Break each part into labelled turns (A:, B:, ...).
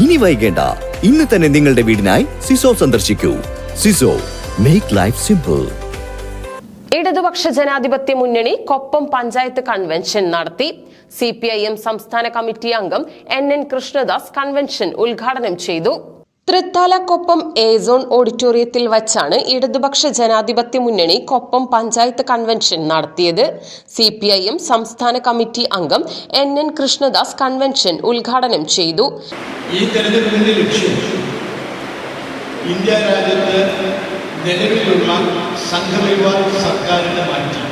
A: ഇനി വൈകേണ്ട. ഇന്ന് തന്നെ നിങ്ങളുടെ വീടിനായി സിസോ സന്ദർശിക്കൂ. സിസോ മേക്ക് ലൈഫ് സിമ്പിൾ
B: ഇടതുപക്ഷ ജനാധിപത്യ മുന്നണി കൊപ്പം പഞ്ചായത്ത് കൺവെൻഷൻ നടത്തി. സി പി ഐ എം സംസ്ഥാന കമ്മിറ്റി അംഗം എൻ എൻ കൃഷ്ണദാസ് കൺവെൻഷൻ ഉദ്ഘാടനം ചെയ്തു. തൃത്താല കൊപ്പം എ സോൺ ഓഡിറ്റോറിയത്തിൽ വച്ചാണ് ഇടതുപക്ഷ ജനാധിപത്യ മുന്നണി കൊപ്പം പഞ്ചായത്ത് കൺവെൻഷൻ നടത്തിയത്. സി പി ഐ എം സംസ്ഥാന കമ്മിറ്റി അംഗം എൻ എൻ കൃഷ്ണദാസ് കൺവെൻഷൻ ഉദ്ഘാടനം ചെയ്തു.
C: ഈ തെരഞ്ഞെടുപ്പിന്റെ ലക്ഷ്യം ഇന്ത്യ രാജ്യത്ത് നിലവിലുള്ള സംഘപരിവാർ സർക്കാരിനെ മാറ്റി.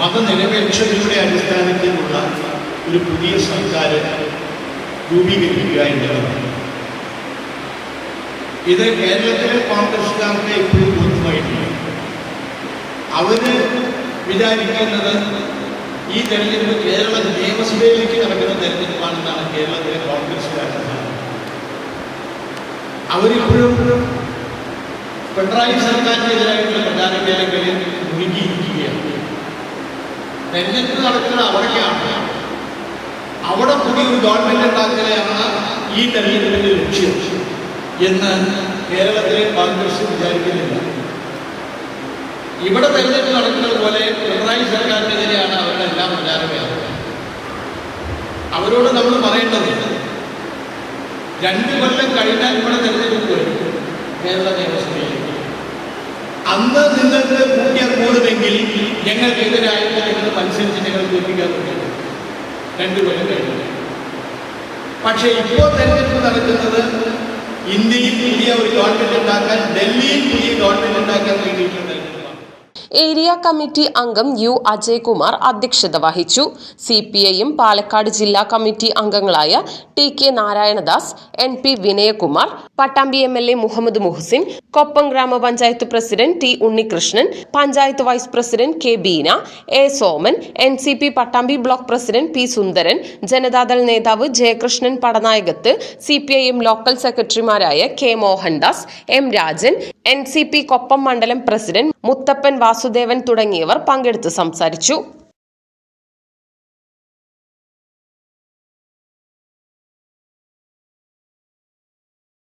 C: മതനിരപേക്ഷതയുടെ അടിസ്ഥാനത്തിലുള്ള ഒരു പുതിയ സർക്കാർ രൂപീകരിക്കുക എന്നുള്ളതാണ് ഇത് കേരളത്തിലെ കോൺഗ്രസ്സുകാർക്ക് ഇപ്പോഴും ബോധ്യമായിട്ടില്ല. അവർ വിചാരിക്കുന്നത് ഈ തെരഞ്ഞെടുപ്പ് കേരള നിയമസഭയിലേക്ക് നടക്കുന്ന തെരഞ്ഞെടുപ്പാണെന്നാണ് കേരളത്തിലെ കോൺഗ്രസ്സുകാരുടെ. അവരിപ്പോഴും പിണറായി സർക്കാരിനെതിരായിട്ടുള്ള പ്രചാരണ മേഖലകളിൽ മുഴുകിയിരിക്കുകയാണ്. തെരഞ്ഞെടുപ്പ് നടക്കുന്നത് അവിടെയാണ്. അവിടെ പുതിയൊരു ഗവൺമെന്റ് ഉണ്ടാക്കലാണ് ഈ തെരഞ്ഞെടുപ്പിന്റെ ലക്ഷ്യം. എന്ന് കേരളത്തിലെ കോൺഗ്രസ് വിചാരിക്കുന്നില്ല. ഇവിടെ തെരഞ്ഞെടുപ്പ് നടക്കുന്നത് പോലെ പിണറായി സർക്കാരിനെതിരെയാണ് അവരുടെ എല്ലാ പ്രചാരണം അവരോട് നമ്മൾ പറയേണ്ടത് രണ്ട് കൊല്ലം കഴിഞ്ഞാൽ ഇവിടെ തെരഞ്ഞെടുപ്പ് വരും കേരള നിയമസഭയിലേക്ക്. അന്ന് നിങ്ങൾക്ക് കൂട്ടിയാൽ കൂടുമെങ്കിൽ ഞങ്ങൾക്കെതിരായിട്ട് നിങ്ങൾ മത്സരിച്ച് ഞങ്ങൾ തോൽപ്പിക്കാൻ തുടങ്ങി. രണ്ട് കൊല്ലം കഴിഞ്ഞു പക്ഷേ ഇപ്പോൾ തെരഞ്ഞെടുപ്പ് നടക്കുന്നത് ഇന്ത്യയിൽ പുതിയ ഒരു ഗവൺമെന്റ് ഉണ്ടാക്കാൻ ഡൽഹിയിൽ പുതിയ ഗവൺമെന്റ് ഉണ്ടാക്കാൻ തെരഞ്ഞെടുപ്പാണ്
B: ഏരിയ കമ്മിറ്റി അംഗം യു അജയ്കുമാർ അധ്യക്ഷത വഹിച്ചു. സി പി ഐയും പാലക്കാട് ജില്ലാ കമ്മിറ്റി അംഗങ്ങളായ T K Narayanadas N P Vinayakumar Pattambi M L A Muhammad Muhsin Koppam ഗ്രാമപഞ്ചായത്ത് president T Unnikrishnan panchayat vice president K Beena A Soman N C P Pattambi block president P Sundaran Janatadal നേതാവ് Jayakrishnan Padanayakath C P I M local സെക്രട്ടറിമാരായ K Mohandas M Rajan N C P Koppam മണ്ഡലം president Muthappan Vasudevan തുടങ്ങിയവർ പങ്കെടുത്ത് സംസാരിച്ചു